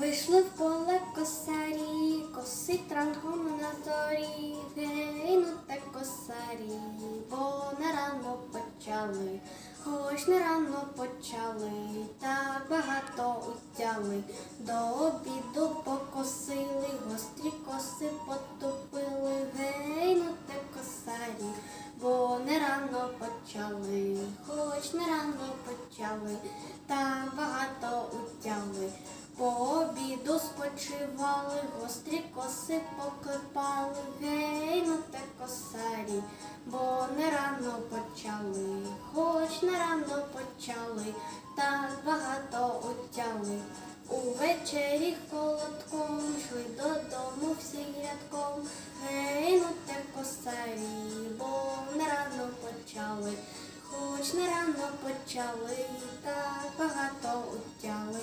Вийшли в поле косарі, косить ранком на зорі, гей, ну те косарі, бо не рано почали, хоч не рано почали, так багато утяли, до обіду покосили, гострі коси потопили, гей, ну косарі, бо не рано почали, хоч не рано почали, так багато спочивали, гострі коси поклепали, гей, ну те косарі, бо не рано почали, хоч не рано почали, так багато утяли. Увечері холодком йшли додому всі рядком, гей, ну те косарі, бо не рано почали, хоч не рано почали, так багато утяли.